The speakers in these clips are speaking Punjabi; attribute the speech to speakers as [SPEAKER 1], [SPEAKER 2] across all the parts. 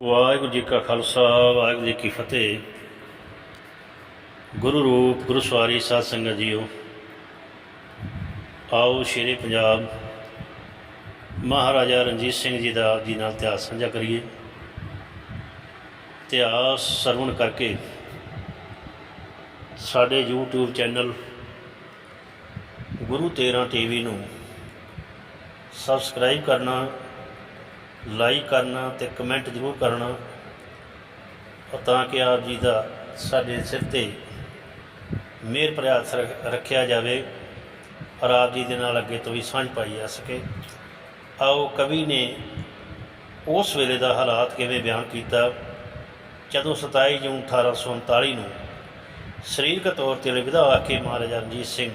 [SPEAKER 1] ਵਾਹਿਗੁਰੂ ਜੀ ਕਾ ਖਾਲਸਾ, ਵਾਹਿਗੁਰੂ ਜੀ ਕੀ ਫਤਿਹ। ਗੁਰੂ ਰੂਪ, ਗੁਰੂ ਸਵਾਰੀ, ਸਾਧ ਸੰਗਤ ਜੀਓ, ਆਓ ਸ਼ੇਰੇ ਪੰਜਾਬ ਮਹਾਰਾਜਾ ਰਣਜੀਤ ਸਿੰਘ ਜੀ ਦਾ ਆਪ ਜੀ ਨਾਲ ਇਤਿਹਾਸ ਸਾਂਝਾ ਕਰੀਏ। ਇਤਿਹਾਸ ਸਰਵਣ ਕਰਕੇ ਸਾਡੇ YouTube ਚੈਨਲ ਗੁਰੂ 13 ਟੀਵੀ ਨੂੰ ਸਬਸਕ੍ਰਾਈਬ ਕਰਨਾ ਲਾਈਕ ਕਰਨਾ ਤੇ ਕਮੈਂਟ ਜ਼ਰੂਰ ਕਰਨਾ ਤਾਂ ਕਿ ਆਪ ਜੀ ਦਾ ਸਾਡੇ ਸਿਰ ਤੇ ਮਿਹਰ ਪ੍ਰਯਾਸ ਹੱਥ ਰੱਖਿਆ ਜਾਵੇ ਔਰ ਆਪ ਜੀ ਦੇ ਨਾਲ ਅੱਗੇ ਤੋਂ ਵੀ ਸਾਂਝ ਪਾਈ ਜਾ ਸਕੇ। ਆਓ ਕਵੀ ਨੇ ਉਸ ਵੇਲੇ ਦਾ ਹਾਲਾਤ ਕਿਵੇਂ ਬਿਆਨ ਕੀਤਾ? ਜਦੋਂ 27 ਜੂਨ 1839 ਨੂੰ ਸਰੀਰਕ ਤੌਰ ਤੇ ਅਲਵਿਦਾ ਆ ਕੇ ਮਹਾਰਾਜਾ ਰਣਜੀਤ ਸਿੰਘ,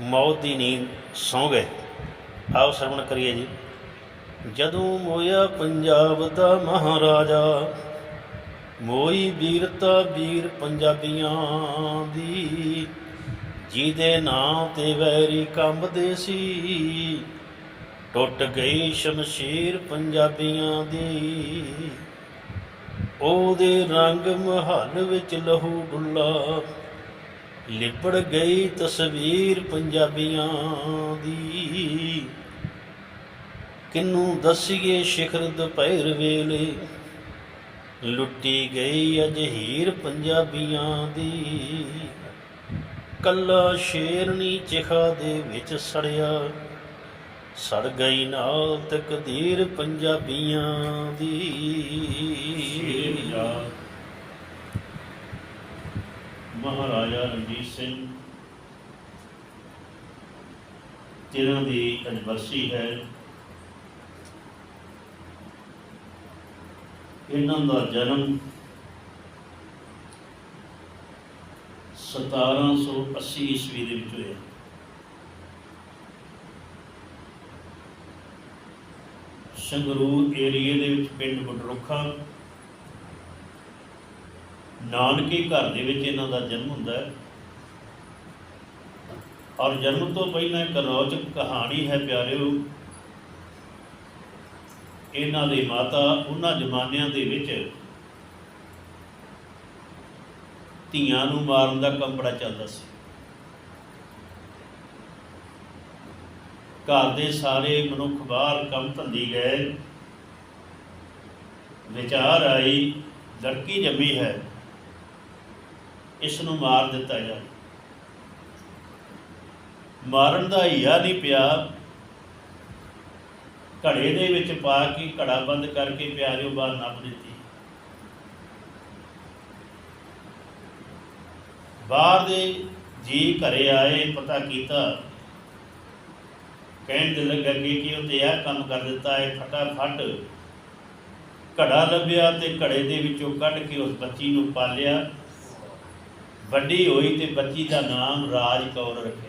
[SPEAKER 1] ਮੌਤ ਦੀ ਨੀਂਦ ਸੌਂ ਗਏ। ਆਓ ਸਰਵਣ ਕਰੀਏ ਜੀ। ਜਦੋਂ ਮੋਇਆ ਪੰਜਾਬ ਦਾ ਮਹਾਰਾਜਾ, ਮੋਈ ਵੀਰਤਾ ਵੀਰ ਪੰਜਾਬੀਆਂ ਦੀ। ਜਿਹਦੇ ਨਾਂ ਤੇ ਵੈਰੀ ਕੰਬਦੇ ਸੀ, ਟੁੱਟ ਗਈ ਸ਼ਮਸ਼ੀਰ ਪੰਜਾਬੀਆਂ ਦੀ। ਉਹਦੇ ਰੰਗ ਮਹੱਲ ਵਿੱਚ ਲਹੂ ਡੁੱਲਾ ਲਿਪੜ ਗਈ ਤਸਵੀਰ ਪੰਜਾਬੀਆਂ ਦੀ। ਕਿਨੂੰ ਦਸੀਏ ਸ਼ਿਖਰ ਦੁਪਹਿਰ ਵੇਲੇ? ਲੁੱਟੀ ਗਈ ਅਜ ਹੀਰ ਪੰਜਾਬੀਆਂ ਦੀ। ਕੱਲਾ ਸ਼ੇਰਨੀ ਚਿਖਾ ਦੇ ਵਿੱਚ ਸੜਿਆ। ਸੜ ਗਈ ਨਾਲ ਤਕਦੀਰ ਪੰਜਾਬੀਆਂ ਦੀ। ਮਹਾਰਾਜਾ ਰਣਜੀਤ ਸਿੰਘ ਤੇਰਾਂ ਦੀ ਐਨਵਰਸਰੀ ਹੈ ਇਹਨਾਂ ਦਾ ਜਨਮ 1780 ਈਸਵੀ ਦੇ ਵਿੱਚ ਹੋਇਆ। ਸੰਗਰੂਰ ਏਰੀਏ ਦੇ ਵਿੱਚ ਪਿੰਡ ਬਡਰੁੱਖਾ ਨਾਨਕੇ ਘਰ ਦੇ ਵਿੱਚ ਇਹਨਾਂ ਦਾ ਜਨਮ ਹੁੰਦਾ ਹੈ। ਔਰ ਜਨਮ ਤੋਂ ਪਹਿਲਾਂ ਇੱਕ ਰੌਚਕ ਕਹਾਣੀ ਹੈ, ਪਿਆਰਿਓ ਇਹਨਾਂ ਦੇ ਮਾਤਾ ਉਹਨਾਂ ਜ਼ਮਾਨਿਆਂ ਦੇ ਵਿੱਚ ਧੀਆਂ ਨੂੰ ਮਾਰਨ ਦਾ ਕੰਮ ਬੜਾ ਚੱਲਦਾ ਸੀ। ਘਰ ਦੇ ਸਾਰੇ ਮਨੁੱਖ ਬਾਹਰ ਕੰਮ ਧੰਦੀ ਗਏ। ਵਿਚਾਰ ਆਈ, ਲੜਕੀ ਜੰਮੀ ਹੈ। ਇਸ ਨੂੰ ਮਾਰ ਦਿੱਤਾ ਜਾਵੇ। ਮਾਰਨ ਦਾ ਹਿਆ ਨਹੀਂ ਪਿਆ। ਘੜੇ ਦੇ ਵਿੱਚ ਪਾ ਕੇ ਘੜਾ ਬੰਦ ਕਰਕੇ ਪਿਆਰਿਓ ਬਾਹਰ ਨੱਪ ਦਿੱਤੀ। ਬਾਹਰ ਦੇ ਜੀ ਘਰੇ ਆਏ, ਪਤਾ ਕੀਤਾ। ਕਹਿਣ ਦੇ ਲੱਗਾ ਕਿ ਕਿ ਉਹ ਤੇ ਇਹ ਕੰਮ ਕਰ ਦਿੱਤਾ ਹੈ ਫਟਾਫਟ ਘੜਾ ਲੱਭਿਆ ਤੇ ਘੜੇ ਦੇ ਵਿੱਚੋਂ ਕੱਢ ਕੇ ਉਸ ਬੱਚੀ ਨੂੰ ਪਾਲਿਆ। ਵੱਡੀ ਹੋਈ ਤੇ ਬੱਚੀ ਦਾ ਨਾਮ ਰਾਜ ਕੌਰ ਰੱਖਿਆ।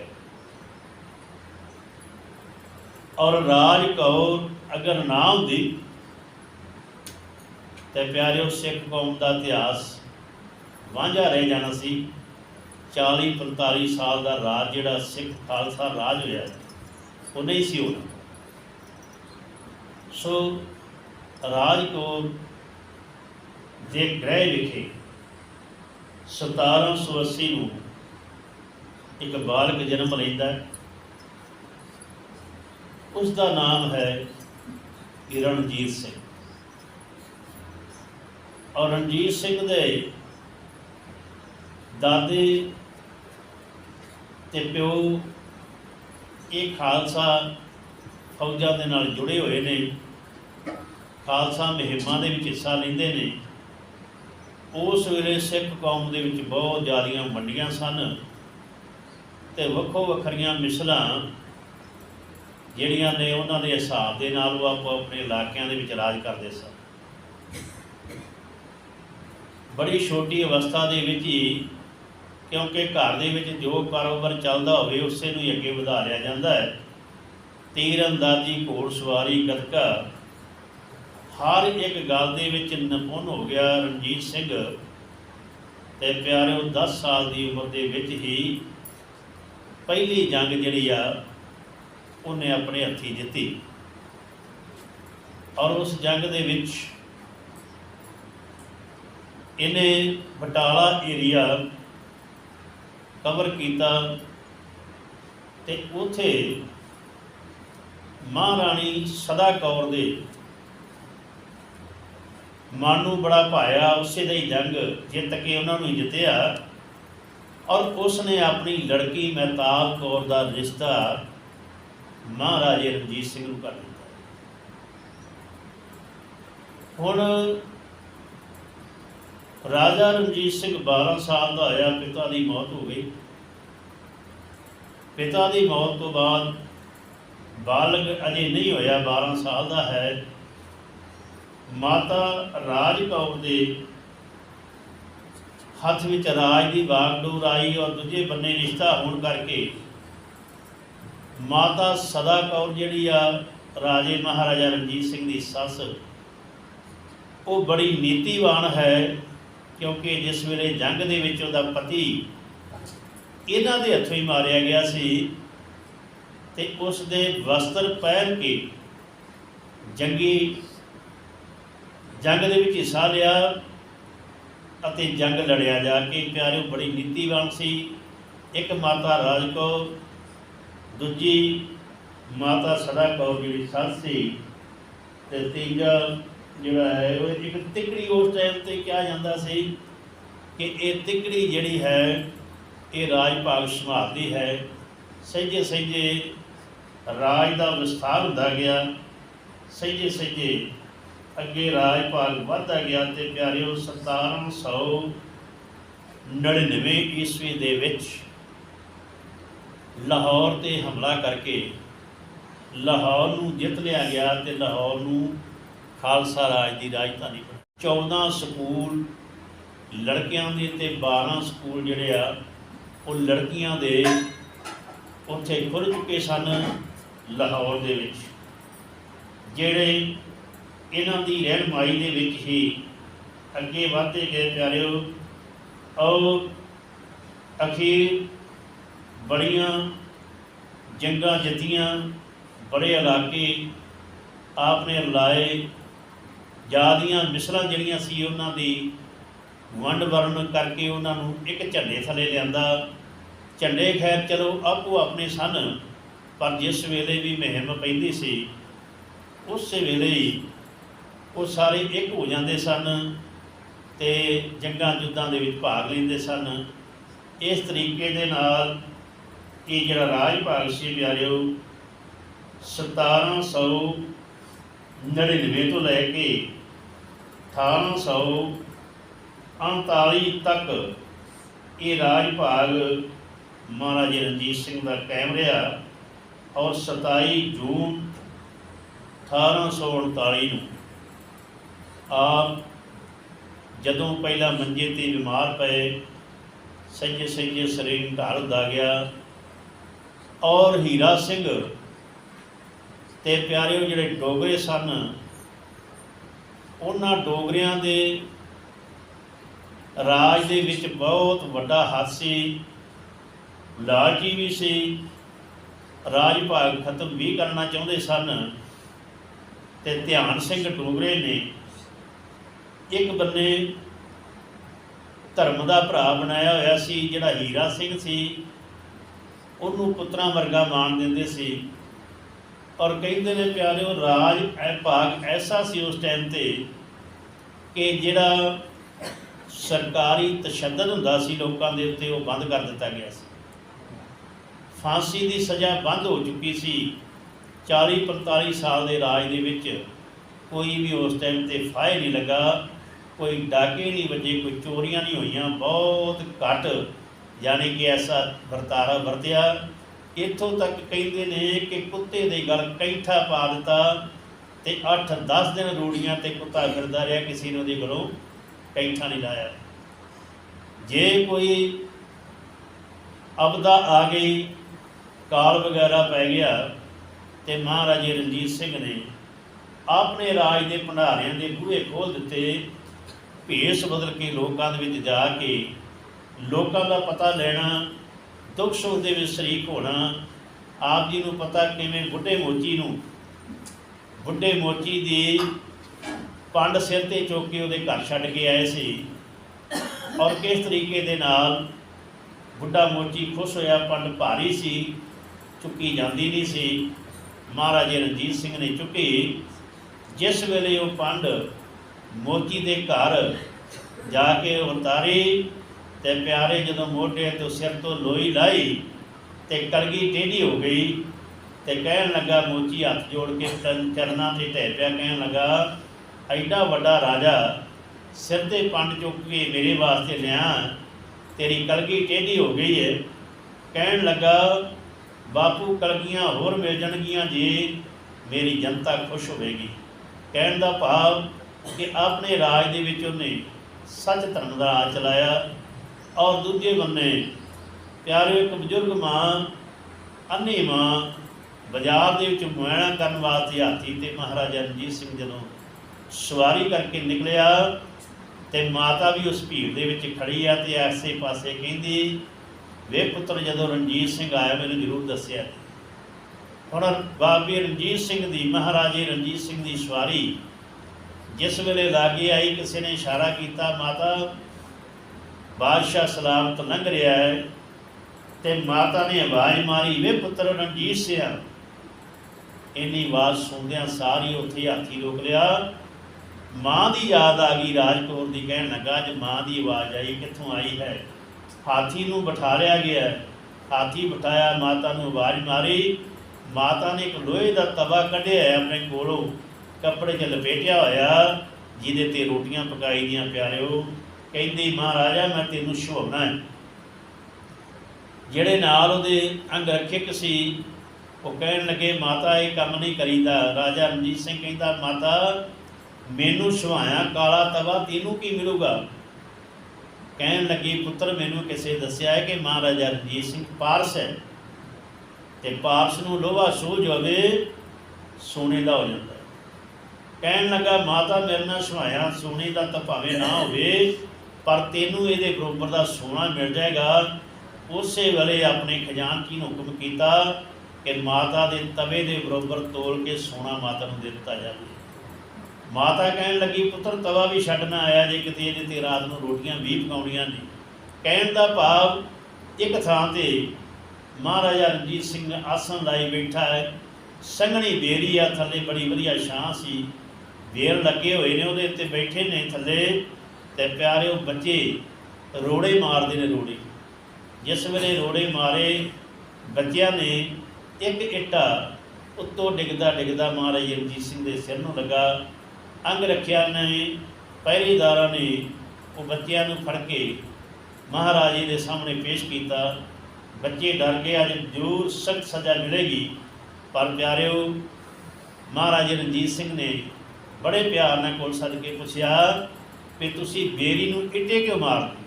[SPEAKER 1] ਔਰ ਰਾਜ ਕੌਰ ਅਗਰ ਨਾ ਹੁੰਦੀ ਤੇ ਪਿਆਰਿਓ, ਸਿੱਖ ਕੌਮ ਦਾ ਇਤਿਹਾਸ ਵਾਂਝਾ ਰਹਿ ਜਾਣਾ ਸੀ। 40 45 ਸਾਲ ਦਾ ਰਾਜ ਜਿਹੜਾ ਸਿੱਖ ਖਾਲਸਾ ਰਾਜ ਹੋਇਆ, ਉਹ ਨਹੀਂ ਸੀ ਹੋਣਾ। ਸੋ ਰਾਜ ਕੌਰ ਦੇ ਗ੍ਰਹਿ ਵਿਖੇ 1780 ਨੂੰ ਇੱਕ ਬਾਲਕ ਜਨਮ ਲੈਂਦਾ ਹੈ। ਉਸ ਦਾ ਨਾਮ ਹੈ ਰਣਜੀਤ ਸਿੰਘ। ਔਰ ਰਣਜੀਤ ਸਿੰਘ ਦੇ ਦਾਦੇ ਤੇ ਪਿਓ ਇਹ ਖਾਲਸਾ ਫੌਜਾਂ ਦੇ ਨਾਲ ਜੁੜੇ ਹੋਏ ਨੇ। ਖਾਲਸਾ ਮੁਹਿੰਮਾਂ ਦੇ ਵਿੱਚ ਹਿੱਸਾ ਲੈਂਦੇ ਨੇ। ਉਸ ਵੇਲੇ ਸਿੱਖ ਕੌਮ ਦੇ ਵਿੱਚ ਬਹੁਤ ਜ਼ਿਆਦੀਆਂ ਵੰਡੀਆਂ ਸਨ ਤੇ ਵੱਖੋ ਵੱਖਰੀਆਂ ਮਿਸਲਾਂ ਜਿਹੜੀਆਂ ਨੇ ਉਹਨਾਂ ਦੇ ਹਿਸਾਬ ਦੇ ਨਾਲ ਉਹ ਆਪੋ ਆਪਣੇ ਇਲਾਕਿਆਂ ਦੇ ਵਿੱਚ ਰਾਜ ਕਰਦੇ ਸਨ। ਬੜੀ ਛੋਟੀ ਅਵਸਥਾ ਦੇ ਵਿੱਚ ਹੀ ਕਿਉਂਕਿ ਘਰ ਦੇ ਵਿੱਚ ਜੋ ਕਾਰੋਬਾਰ ਚੱਲਦਾ ਹੋਵੇ, ਉਸੇ ਨੂੰ ਹੀ ਅੱਗੇ ਵਧਾ ਲਿਆ ਜਾਂਦਾ ਹੈ। ਤੀਰ ਅੰਦਾਜ਼ੀ, ਘੋੜ ਸਵਾਰੀ, ਗੱਤਕਾ, ਹਰ ਇੱਕ ਗੱਲ ਦੇ ਵਿੱਚ ਨਿਪੁੰਨ ਹੋ ਗਿਆ ਰਣਜੀਤ ਸਿੰਘ ਤੇ ਪਿਆਰਿਓ 10 ਸਾਲ ਦੀ ਉਮਰ ਦੇ ਵਿੱਚ ਹੀ ਪਹਿਲੀ ਜੰਗ ਜਿਹੜੀ ਆ ਉਹਨੇ ਆਪਣੇ ਹੱਥੀ ਜਿੱਤੀ। ਔਰ ਉਸ ਜੰਗ ਦੇ ਵਿੱਚ ਇਹਨੇ ਬਟਾਲਾ ਏਰੀਆ ਕਵਰ ਕੀਤਾ ਤੇ ਉਥੇ ਮਹਾਰਾਣੀ ਸਦਾ ਕੌਰ ਦੇ ਮਨ ਨੂੰ ਬੜਾ ਭਾਇਆ, ਉਸੇ ਦਾ ਹੀ ਜੰਗ ਜਿੱਤ ਕੇ ਉਹਨਾਂ ਨੂੰ ਜਿੱਤਿਆ। ਔਰ ਉਸ ਨੇ ਆਪਣੀ ਲੜਕੀ ਮਹਿਤਾਬ ਕੌਰ ਦਾ ਰਿਸ਼ਤਾ ਮਹਾਰਾਜੇ ਰਣਜੀਤ ਸਿੰਘ ਨੂੰ ਕਰ ਦਿੱਤਾ। ਹੁਣ ਰਾਜਾ ਰਣਜੀਤ ਸਿੰਘ 12 ਸਾਲ ਦਾ ਹੋਇਆ ਪਿਤਾ ਦੀ ਮੌਤ ਹੋ ਗਈ। ਪਿਤਾ ਦੀ ਮੌਤ ਤੋਂ ਬਾਅਦ ਬਾਲਗ ਅਜੇ ਨਹੀਂ ਹੋਇਆ 12 ਸਾਲ ਦਾ ਹੈ। ਮਾਤਾ ਰਾਜ ਕੌਰ ਦੇ ਹੱਥ ਵਿੱਚ ਰਾਜ ਦੀ ਬਾਗਡੋਰ ਆਈ ਔਰ ਦੂਜੇ ਬੰਨੇ ਰਿਸ਼ਤਾ ਹੋਣ ਕਰਕੇ ਮਾਤਾ ਸਦਾ ਕੌਰ ਜਿਹੜੀ ਆ ਰਾਜੇ ਮਹਾਰਾਜਾ ਰਣਜੀਤ ਸਿੰਘ ਦੀ ਸੱਸ, ਉਹ ਬੜੀ ਨੀਤੀਵਾਨ ਹੈ ਕਿਉਂਕਿ ਜਿਸ ਵੇਲੇ ਜੰਗ ਦੇ ਵਿੱਚ ਉਹਦਾ ਪਤੀ ਇਹਨਾਂ ਦੇ ਹੱਥੋਂ ਹੀ ਮਾਰਿਆ ਗਿਆ ਸੀ ਤੇ ਉਸ ਦੇ ਵਸਤਰ ਪਹਿਨ ਕੇ ਜੰਗੀ ਜੰਗ ਦੇ ਵਿੱਚ ਹਿੱਸਾ ਲਿਆ ਅਤੇ ਜੰਗ ਲੜਿਆ ਜਾ ਕੇ ਪਿਆਰਿਓ ਬੜੀ ਨੀਤੀਵਾਨ ਸੀ। ਇੱਕ ਮਾਤਾ ਰਾਜ ਕੌਰ ਦੂਜੀ ਮਾਤਾ ਸਦਾ ਕੌਰ ਜਿਹੜੀ ਸੱਸ ਸੀ ਤੇ ਤੀਜਾ ਜਿਹੜਾ ਹੈ ਉਹ ਇੱਕ ਤਿਕੜੀ ਉਸ ਟਾਈਮ ਤੇ ਕਿਹਾ ਜਾਂਦਾ ਸੀ ਕਿ ਇਹ ਤਿਕੜੀ ਜਿਹੜੀ ਹੈ, ਇਹ ਰਾਜ ਭਾਗ ਸੰਭਾਲਦੀ ਹੈ। ਸਹਿਜੇ ਸਹਿਜੇ ਰਾਜ ਦਾ ਵਿਸਥਾਰ ਹੁੰਦਾ ਗਿਆ। ਸਹਿਜੇ ਸਹਿਜੇ ਅੱਗੇ ਰਾਜ ਭਾਗ ਵੱਧਦਾ ਗਿਆ ਤੇ ਪਿਆਰਿਓ 1799 ਈਸਵੀ ਦੇ ਵਿੱਚ ਲਾਹੌਰ ਤੇ ਹਮਲਾ ਕਰਕੇ ਲਾਹੌਰ ਨੂੰ ਜਿੱਤ ਲਿਆ ਗਿਆ ਤੇ ਲਾਹੌਰ ਨੂੰ ਖਾਲਸਾ ਰਾਜ ਦੀ ਰਾਜਧਾਨੀ ਬਣੀ 14 ਸਕੂਲ ਲੜਕਿਆਂ ਦੇ ਤੇ 12 ਸਕੂਲ ਜਿਹੜੇ ਆ, ਉਹ ਲੜਕੀਆਂ ਦੇ ਉੱਥੇ ਖੁੱਲ ਚੁੱਕੇ ਸਨ ਲਾਹੌਰ ਦੇ ਵਿੱਚ। ਜਿਹੜੇ ਇਹਨਾਂ ਦੀ ਰਹਿਨਮਾਈ ਦੇ ਵਿੱਚ ਹੀ ਅੱਗੇ ਵਧਦੇ ਗਏ ਪਿਆਰਿਓ ਔਰ ਅਖੀਰ ਬੜੀਆਂ ਜੰਗਾਂ ਜਿੱਤੀਆਂ ਬੜੇ ਇਲਾਕੇ ਆਪਨੇ ਲਾਏ ਜਾਦੀਆਂ ਮਿਸਲਾਂ ਜਿਹੜੀਆਂ ਸੀ ਉਹਨਾਂ ਦੀ ਵੰਡ ਵਰਨ ਕਰਕੇ ਉਹਨਾਂ ਨੂੰ ਇੱਕ ਝੰਡੇ ਥੱਲੇ ਲਿਆਂਦਾ। ਝੰਡੇ ਖੈਰ ਚਲੋ ਆਪੋ ਆਪਣੇ ਸਨ, ਪਰ ਜਿਸ ਵੇਲੇ ਵੀ ਮਹਿਮ ਪੈਂਦੀ ਸੀ, ਉਸੇ ਵੇਲੇ ਉਹ ਸਾਰੇ ਇੱਕ ਹੋ ਜਾਂਦੇ ਸਨ ਤੇ ਜੰਗਾਂ ਯੁੱਧਾਂ ਦੇ ਵਿੱਚ ਭਾਗ ਲੈਂਦੇ ਸਨ। ਇਸ ਤਰੀਕੇ ਦੇ ਨਾਲ ਇਹ ਜਿਹੜਾ ਰਾਜ ਭਾਗ ਸੀ ਪਿਆਰਿਓ 1799 ਤੋਂ ਲੈ ਕੇ 1839 ਤੱਕ ਇਹ ਰਾਜ ਭਾਗ ਮਹਾਰਾਜਾ ਰਣਜੀਤ ਸਿੰਘ ਦਾ ਕਾਇਮ ਰਿਹਾ ਔਰ 27 ਜੂਨ 1839 ਨੂੰ ਆਪ ਜਦੋਂ ਪਹਿਲਾਂ ਮੰਜੇ ਤੇ ਬਿਮਾਰ ਪਏ ਸੱਜੇ ਸੱਜੇ ਸਰੀਰ ਢਾਲ ਦਾ ਗਿਆ। ਔਰ ਹੀਰਾ ਸਿੰਘ ਤੇ ਪਿਆਰਿਓ ਜਿਹੜੇ ਡੋਗਰੇ ਸਨ, ਉਹਨਾਂ ਡੋਗਰਿਆਂ ਦੇ ਰਾਜ ਦੇ ਵਿੱਚ ਬਹੁਤ ਵੱਡਾ ਹੱਥ ਸੀ ਲਾਲਚੀ ਵੀ ਸੀ। ਰਾਜ ਭਾਗ ਖਤਮ ਵੀ ਕਰਨਾ ਚਾਹੁੰਦੇ ਸਨ ਤੇ ਧਿਆਨ ਸਿੰਘ ਡੋਗਰੇ ਨੇ ਇੱਕ ਬੰਨੇ ਧਰਮ ਦਾ ਭਰਾ ਬਣਾਇਆ ਹੋਇਆ ਸੀ, ਜਿਹੜਾ ਹੀਰਾ ਸਿੰਘ ਸੀ। ਉਹਨੂੰ ਪੁੱਤਰਾਂ ਵਰਗਾ ਮਾਣ ਦਿੰਦੇ ਸੀ। ਔਰ ਕਹਿੰਦੇ ਨੇ, ਪਿਆਰਿਓ, ਰਾਜ ਐ ਭਾਗ ਐਸਾ ਸੀ ਉਸ ਟਾਈਮ ਤੇ ਕਿ ਜਿਹੜਾ ਸਰਕਾਰੀ ਤਸ਼ੱਦਦ ਹੁੰਦਾ ਸੀ ਲੋਕਾਂ ਦੇ ਉੱਤੇ, ਉਹ ਬੰਦ ਕਰ ਦਿੱਤਾ ਗਿਆ ਸੀ। ਫਾਂਸੀ ਦੀ ਸਜ਼ਾ ਬੰਦ ਹੋ ਚੁੱਕੀ ਸੀ। 40 45 ਸਾਲ ਦੇ ਰਾਜ ਦੇ ਵਿੱਚ ਕੋਈ ਵੀ ਉਸ ਟਾਈਮ ਤੇ ਫਾਇਰ ਨਹੀਂ ਲੱਗਾ, ਕੋਈ ਡਾਕੇ ਨਹੀਂ ਵੱਜੇ, ਕੋਈ ਚੋਰੀਆਂ ਨਹੀਂ ਹੋਈਆਂ, ਬਹੁਤ ਘੱਟ ਯਾਨੀ ਕਿ ਐਸਾ ਵਰਤਾਰਾ ਵਰਤਿਆ, ਇੱਥੋਂ ਤੱਕ ਕਹਿੰਦੇ ਨੇ ਕਿ ਕੁੱਤੇ ਦੇ ਗਲ ਕੈਂਠਾ ਪਾ ਦਿੱਤਾ ਤੇ 8-10 ਦਿਨ ਰੂੜੀਆਂ ਤੇ ਕੁੱਤਾ ਫਿਰਦਾ ਰਿਹਾ, ਕਿਸੇ ਨੇ ਉਹਦੇ ਗਲੋਂ ਕੈਂਠਾ ਨਹੀਂ ਲਾਇਆ। ਜੇ ਕੋਈ ਅਬਦਾ ਆ ਗਈ, ਕਾਲ ਵਗੈਰਾ ਪੈ ਗਿਆ ਤੇ ਮਹਾਰਾਜੇ ਰਣਜੀਤ ਸਿੰਘ ਨੇ ਆਪਣੇ ਰਾਜ ਦੇ ਭੰਡਾਰਿਆਂ ਦੇ ਬੂਹੇ ਖੋਲ ਦਿੱਤੇ, ਭੇਸ ਬਦਲ ਕੇ ਲੋਕਾਂ ਦੇ ਵਿੱਚ ਜਾ ਕੇ ਲੋਕਾਂ ਦਾ ਪਤਾ ਲੈਣਾ, ਦੁੱਖ ਸੁੱਖ ਦੇ ਵਿੱਚ ਸ਼ਰੀਕ ਹੋਣਾ, ਆਪ ਜੀ ਨੂੰ ਪਤਾ ਕਿਵੇਂ ਬੁੱਢੇ ਮੋਚੀ ਨੂੰ, ਬੁੱਢੇ ਮੋਚੀ ਦੀ ਪੰਡ ਸਿਰ ਤੇ ਚੁੱਕ ਕੇ ਉਹਦੇ ਘਰ ਛੱਡ ਕੇ ਆਏ ਸੀ। ਔਰ ਕਿਸ ਤਰੀਕੇ ਦੇ ਨਾਲ ਬੁੱਢਾ ਮੋਚੀ ਖੁਸ਼ ਹੋਇਆ, ਪੰਡ ਭਾਰੀ ਸੀ, ਚੁੱਕੀ ਜਾਂਦੀ ਨਹੀਂ ਸੀ। ਮਹਾਰਾਜੇ ਰਣਜੀਤ ਸਿੰਘ ਨੇ ਚੁੱਕੀ। ਜਿਸ ਵੇਲੇ ਉਹ ਪੰਡ ਮੋਚੀ ਦੇ ਘਰ ਜਾ ਕੇ ਉਤਾਰੀ ਤੇ ਪਿਆਰੇ ਜਦੋਂ ਮੋਢੇ ਤੋਂ ਸਿਰ ਤੋਂ ਲੋਈ ਲਾਈ ਤੇ ਕਲਗੀ ਟੇਢੀ ਹੋ ਗਈ ਤੇ ਕਹਿਣ ਲੱਗਾ, ਮੋਚੀ ਹੱਥ ਜੋੜ ਕੇ ਚਰਨਾਂ ਤੇ ਢਹਿ ਪਿਆ। ਕਹਿਣ ਲੱਗਾ, ਐਡਾ ਵੱਡਾ ਰਾਜਾ ਸਿਰ ਦੇ ਪੰਡ ਚੁੱਕ ਕੇ ਮੇਰੇ ਵਾਸਤੇ ਲਿਆ ਤੇਰੀ ਕਲਗੀ ਟੇਢੀ ਹੋ ਗਈ ਹੈ ਕਹਿਣ ਲੱਗਾ, ਬਾਪੂ ਕਲਗੀਆਂ ਹੋਰ ਮਿਲ ਜਾਣਗੀਆਂ ਜੇ ਮੇਰੀ ਜਨਤਾ ਖੁਸ਼ ਹੋਵੇਗੀ। ਕਹਿਣ ਦਾ ਭਾਵ ਕਿ ਆਪਣੇ ਰਾਜ ਦੇ ਵਿੱਚ ਉਹਨੇ ਸੱਚ ਧਰਮ ਦਾ ਰਾਜ ਚਲਾਇਆ ਔਰ ਦੂਜੇ ਬੰਨੇ ਪਿਆਰੇ ਇੱਕ ਬਜ਼ੁਰਗ ਮਾਂ ਅੰਨੀ ਮਾਂ, ਬਾਜ਼ਾਰ ਦੇ ਵਿੱਚ ਮੁਆਇਨਾ ਕਰਨ ਵਾਸਤੇ ਹਾਥੀ ਤੇ ਮਹਾਰਾਜਾ ਰਣਜੀਤ ਸਿੰਘ ਜਦੋਂ ਸਵਾਰੀ ਕਰਕੇ ਨਿਕਲਿਆ ਤੇ ਮਾਤਾ ਵੀ ਉਸ ਭੀੜ ਦੇ ਵਿੱਚ ਖੜੀ ਆ ਤੇ ਐਸੇ ਪਾਸੇ ਕਹਿੰਦੀ, ਵੇ ਪੁੱਤਰ, ਜਦੋਂ ਰਣਜੀਤ ਸਿੰਘ ਆਇਆ ਮੈਨੂੰ ਜ਼ਰੂਰ ਦੱਸਿਆ। ਹੁਣ ਬਾਬੇ ਰਣਜੀਤ ਸਿੰਘ ਦੀ, ਮਹਾਰਾਜੇ ਰਣਜੀਤ ਸਿੰਘ ਦੀ ਸਵਾਰੀ ਜਿਸ ਵੇਲੇ ਲਾਗੇ ਆਈ, ਕਿਸੇ ਨੇ ਇਸ਼ਾਰਾ ਕੀਤਾ, ਮਾਤਾ ਬਾਦਸ਼ਾਹ ਸਲਾਮਤ ਲੰਘ ਰਿਹਾ ਹੈ ਤੇ ਮਾਤਾ ਨੇ ਆਵਾਜ਼ ਮਾਰੀ, ਵੇ ਪੁੱਤਰ ਰਣਜੀਤ ਸਿਆ। ਇੰਨੀ ਆਵਾਜ਼ ਸੁਣਦਿਆਂ ਸਾਰੀ ਉੱਥੇ ਹਾਥੀ ਰੋਕ ਲਿਆ। ਮਾਂ ਦੀ ਯਾਦ ਆ ਗਈ ਰਾਜਕੌਰ ਦੀ ਕਹਿਣ ਲੱਗਾ ਜੇ ਮਾਂ ਦੀ ਆਵਾਜ਼ ਆਈ, ਕਿੱਥੋਂ ਆਈ ਹੈ? ਹਾਥੀ ਨੂੰ ਬਿਠਾ ਲਿਆ ਗਿਆ। ਹਾਥੀ ਬਿਠਾਇਆ, ਮਾਤਾ ਨੂੰ ਆਵਾਜ਼ ਮਾਰੀ। ਮਾਤਾ ਨੇ ਇੱਕ ਲੋਹੇ ਦਾ ਤਵਾ ਕੱਢਿਆ ਹੈ ਆਪਣੇ ਕੋਲੋਂ। ਕੱਪੜੇ 'ਚ ਲਪੇਟਿਆ ਹੋਇਆ, ਜਿਹਦੇ ਤੇ ਰੋਟੀਆਂ ਪਕਾਈ ਦੀਆਂ, ਪਿਆਰਿਓ। ਕਹਿੰਦੀ, ਮਹਾਰਾਜਾ, ਮੈਂ ਤੈਨੂੰ ਛੋੜਨਾ ਹੈ। ਜਿਹੜੇ ਨਾਲ ਉਹਦੇ ਅੰਗ ਰੱਖਿਅਕ ਸੀ, ਉਹ ਕਹਿਣ ਲੱਗੇ, ਮਾਤਾ, ਇਹ ਕੰਮ ਨਹੀਂ ਕਰੀਦਾ। ਰਾਜਾ ਰਣਜੀਤ ਸਿੰਘ ਕਹਿੰਦਾ, ਮਾਤਾ, ਮੈਨੂੰ ਸੁਹਾਇਆ ਕਾਲਾ ਤਵਾ, ਤੈਨੂੰ ਕੀ ਮਿਲੂਗਾ? ਕਹਿਣ ਲੱਗੀ, ਪੁੱਤਰ, ਮੈਨੂੰ ਕਿਸੇ ਦੱਸਿਆ ਹੈ ਕਿ ਮਹਾਰਾਜਾ ਰਣਜੀਤ ਸਿੰਘ ਪਾਰਸ ਹੈ ਤੇ ਪਾਰਸ ਨੂੰ ਲੋਹਾ ਸੂਝ ਹੋਵੇ ਸੋਨੇ ਦਾ ਹੋ ਜਾਂਦਾ ਕਹਿਣ ਲੱਗਾ, ਮਾਤਾ, ਮੇਰੇ ਨਾਲ ਸੁਹਾਇਆ ਸੋਨੇ ਦਾ ਤਾਂ ਭਾਵੇਂ ਨਾ ਹੋਵੇ ਪਰ ਤੈਨੂੰ ਇਹਦੇ ਬਰੋਬਰ ਦਾ ਸੋਨਾ ਮਿਲ ਜਾਏਗਾ। ਉਸੇ ਵੇਲੇ ਆਪਣੇ ਖਜ਼ਾਨਚੀ ਨੂੰ ਹੁਕਮ ਕੀਤਾ ਕਿ ਮਾਤਾ ਦੇ ਤਵੇ ਦੇ ਬਰੋਬਰ ਤੋਲ ਕੇ ਸੋਨਾ ਮਾਤਾ ਨੂੰ ਦੇ ਦਿੱਤਾ ਜਾਵੇ। ਮਾਤਾ ਕਹਿਣ ਲੱਗੀ, ਪੁੱਤਰ, ਤਵਾ ਵੀ ਛੱਡਣਾ ਆਇਆ ਜੇ ਕਿਤੇ ਇਹਦੇ ਤੇ ਰਾਤ ਨੂੰ ਰੋਟੀਆਂ ਵੀ ਪਕਾਉਣੀਆਂ ਨੇ। ਕਹਿਣ ਦਾ ਭਾਵ ਇੱਕ ਥਾਂ ਤੇ ਮਹਾਰਾਜਾ ਰਣਜੀਤ ਸਿੰਘ ਆਸਣ ਲਾਈ ਬੈਠਾ ਹੈ। ਸੰਘਣੀ ਬੇਰੀ ਆ, ਥੱਲੇ ਬੜੀ ਵਧੀਆ ਛਾਂ ਸੀ। ਵੇਰ ਲੱਗੇ ਹੋਏ ਨੇ ਉਹਦੇ ਉੱਤੇ ਬੈਠੇ ਨੇ ਥੱਲੇ। ਤੇ ਪਿਆਰੇ ਬੱਚੇ, ਰੋੜੇ ਮਾਰਦੇ ਨੇ ਰੋੜੇ। ਜਿਸ ਵੇਲੇ ਰੋੜੇ ਮਾਰੇ, ਬੱਚਿਆਂ ਨੇ ਇੱਕ ਇੱਟਾ ਉੱਤੋਂ ਡਿੱਗਦਾ ਡਿੱਗਦਾ ਮਹਾਰਾਜ ਰਣਜੀਤ ਸਿੰਘ ਦੇ ਸਿਰ ਨੂੰ ਲੱਗਾ, ਅੰਗ ਰੱਖਿਆ ਨੇ, ਪਹਿਰੇਦਾਰਾਂ ਨੇ, ਉਹ ਬੱਚਿਆਂ ਨੂੰ ਫੜ ਕੇ ਮਹਾਰਾਜੇ ਦੇ ਸਾਹਮਣੇ ਪੇਸ਼ ਕੀਤਾ। ਬੱਚੇ ਡਰ ਗਏ, ਅੱਜ ਜ਼ਰੂਰ ਸਖਤ ਸਜ਼ਾ ਮਿਲੇਗੀ। ਪਰ ਪਿਆਰਿਓ, ਮਹਾਰਾਜੇ ਰਣਜੀਤ ਸਿੰਘ ਨੇ ਬੜੇ ਪਿਆਰ ਨਾਲ ਕੋਲ ਸੱਦ ਕੇ ਪੁੱਛਿਆ ਵੀ ਤੁਸੀਂ ਬੇਰੀ ਨੂੰ ਇੱਟੇ ਕਿਉਂ ਮਾਰਦੇ?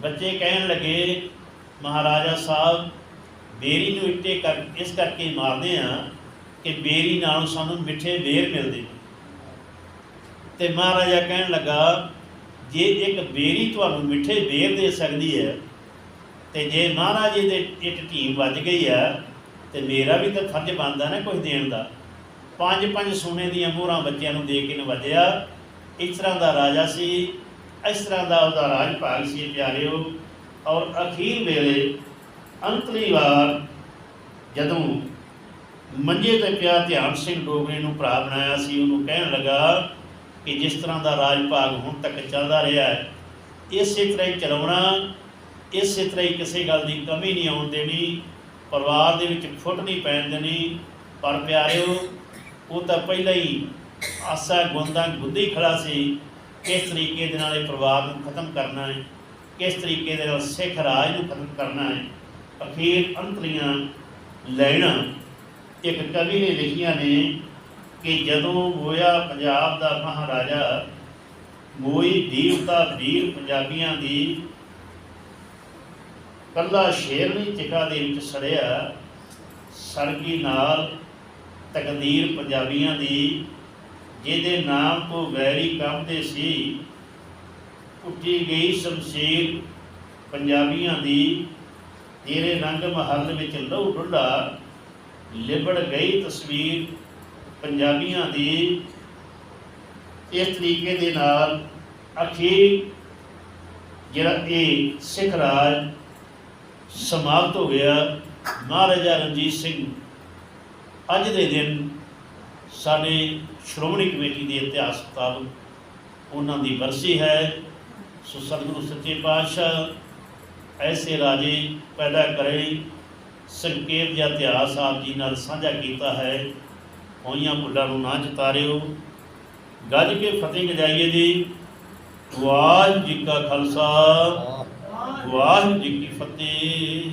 [SPEAKER 1] ਬੱਚੇ ਕਹਿਣ ਲੱਗੇ, ਮਹਾਰਾਜਾ ਸਾਹਿਬ, ਬੇਰੀ ਨੂੰ ਇੱਟੇ ਕਰ ਇਸ ਕਰਕੇ ਮਾਰਦੇ ਆ ਕਿ ਬੇਰੀ ਨਾਲੋਂ ਸਾਨੂੰ ਮਿੱਠੇ ਬੇਰ ਮਿਲਦੇ ਨੇ। ਤੇ ਮਹਾਰਾਜਾ ਕਹਿਣ ਲੱਗਾ, ਜੇ ਇੱਕ ਬੇਰੀ ਤੁਹਾਨੂੰ ਮਿੱਠੇ ਬੇਰ ਦੇ ਸਕਦੀ ਹੈ, ਤੇ ਜੇ ਮਹਾਰਾਜੇ ਦੇ ਇੱਟ ਢੀਮ ਵੱਜ ਗਈ ਆ ਤੇ ਮੇਰਾ ਵੀ ਤਾਂ ਫਰਜ਼ ਬਣਦਾ ਨਾ ਕੁਝ ਦੇਣ ਦਾ। ਪੰਜ ਪੰਜ ਸੋਨੇ ਦੀਆਂ ਮੋਹਰਾਂ ਬੱਚਿਆਂ ਨੂੰ ਦੇ ਕੇ ਨਵਜਿਆ ਇਸ ਤਰ੍ਹਾਂ ਦਾ ਰਾਜਾ ਸੀ, ਇਸ ਤਰ੍ਹਾਂ ਦਾ ਉਹਦਾ ਰਾਜ ਭਾਗ ਸੀ ਪਿਆਰਿਓ। ਔਰ ਅਖੀਰ ਵੇਲੇ ਅੰਤਲੀ ਵਾਰ ਜਦੋਂ ਮੰਜੇ ਤੇ ਪਿਆ ਧਿਆਨ ਸਿੰਘ ਡੋਗਰੇ ਨੂੰ ਭਰਾ ਬਣਾਇਆ ਸੀ, ਉਹਨੂੰ ਕਹਿਣ ਲੱਗਾ ਕਿ ਜਿਸ ਤਰ੍ਹਾਂ ਦਾ ਰਾਜ ਭਾਗ ਹੁਣ ਤੱਕ ਚੱਲਦਾ ਰਿਹਾ ਹੈ, ਇਸੇ ਤਰ੍ਹਾਂ ਹੀ ਚਲਾਉਣਾ, ਇਸੇ ਤਰ੍ਹਾਂ ਹੀ ਕਿਸੇ ਗੱਲ ਦੀ ਕਮੀ ਨਹੀਂ ਆਉਣ ਦੇਣੀ, ਪਰਿਵਾਰ ਦੇ ਵਿੱਚ ਫੁੱਟ ਨਹੀਂ ਪੈਣ ਦੇਣੀ। ਪਰ ਪਿਆਰਿਓ, ਉਹ ਤਾਂ ਪਹਿਲਾਂ ਹੀ ਆਸਾ ਗੁੰਦਾਂ ਗੁੱਦੀ ਖੜਾ ਸੀ। ਕਿਸ ਤਰੀਕੇ ਦੇ ਨਾਲ ਇਹ ਪਰਿਵਾਰ ਨੂੰ ਖਤਮ ਕਰਨਾ ਹੈ? ਕਿਸ ਤਰੀਕੇ ਦੇ ਨਾਲ ਸਿੱਖ ਰਾਜ ਨੂੰ ਖਤਮ ਕਰਨਾ ਹੈ? ਅਖੀਰ ਅੰਤਲੀਆਂ ਲੈਣਾ ਇੱਕ ਕਵੀ ਨੇ ਲਿਖੀਆਂ ਨੇ ਕਿ ਜਦੋਂ ਹੋਇਆ ਪੰਜਾਬ ਦਾ ਮਹਾਰਾਜਾ, ਮੋਈ ਦੀਵਤਾ ਵੀਰ ਪੰਜਾਬੀਆਂ ਦੀ ਕੱਲਾ ਸ਼ੇਰਨੀ ਚਿਕਾ ਦੇ ਵਿੱਚ ਸੜਿਆ, ਸੜਕੀ ਨਾਲ ਤਕਦੀਰ ਪੰਜਾਬੀਆਂ ਦੀ ਜਿਹਦੇ ਨਾਮ ਤੋਂ ਵੈਰੀ ਕੰਬਦੇ ਸੀ ਉੱਠੀ ਗਈ ਸ਼ਮਸ਼ੀਰ ਪੰਜਾਬੀਆਂ ਦੀ, ਤੇਰੇ ਰੰਗ ਮਹੱਲ ਵਿੱਚ ਲਹੂ ਡੁੱਲਾ, ਲਿਬੜ ਗਈ ਤਸਵੀਰ ਪੰਜਾਬੀਆਂ ਦੀ। ਇਸ ਤਰੀਕੇ ਦੇ ਨਾਲ ਅਖੀਰ ਜਿਹੜਾ ਇਹ ਸਿੱਖ ਰਾਜ ਸਮਾਪਤ ਹੋ ਗਿਆ, ਮਹਾਰਾਜਾ ਰਣਜੀਤ ਸਿੰਘ ਅੱਜ ਦੇ ਦਿਨ ਸਾਡੇ ਸ਼੍ਰੋਮਣੀ ਕਮੇਟੀ ਦੇ ਇਤਿਹਾਸ ਮੁਤਾਬਕ ਉਹਨਾਂ ਦੀ ਵਰਸੀ ਹੈ। ਸੋ ਸਤਿਗੁਰੂ ਸੱਚੇ ਪਾਤਸ਼ਾਹ ਐਸੇ ਰਾਜੇ ਪੈਦਾ ਕਰੇ ਸੰਕੇਤ ਜਾਂ ਇਤਿਹਾਸ ਆਪ ਜੀ ਨਾਲ ਸਾਂਝਾ ਕੀਤਾ ਹੈ। ਹੋਈਆਂ ਭੁੱਲਾਂ ਨੂੰ ਨਾ ਚਤਾਰਿਓ ਗੱਜ ਕੇ ਫਤਿਹ ਗਜਾਈਏ ਜੀ। ਵਾਹਿਗੁਰੂ ਜੀ ਕਾ ਖਾਲਸਾ। ਵਾਹਿਗੁਰੂ ਜੀ ਕੀ ਫਤਿਹ।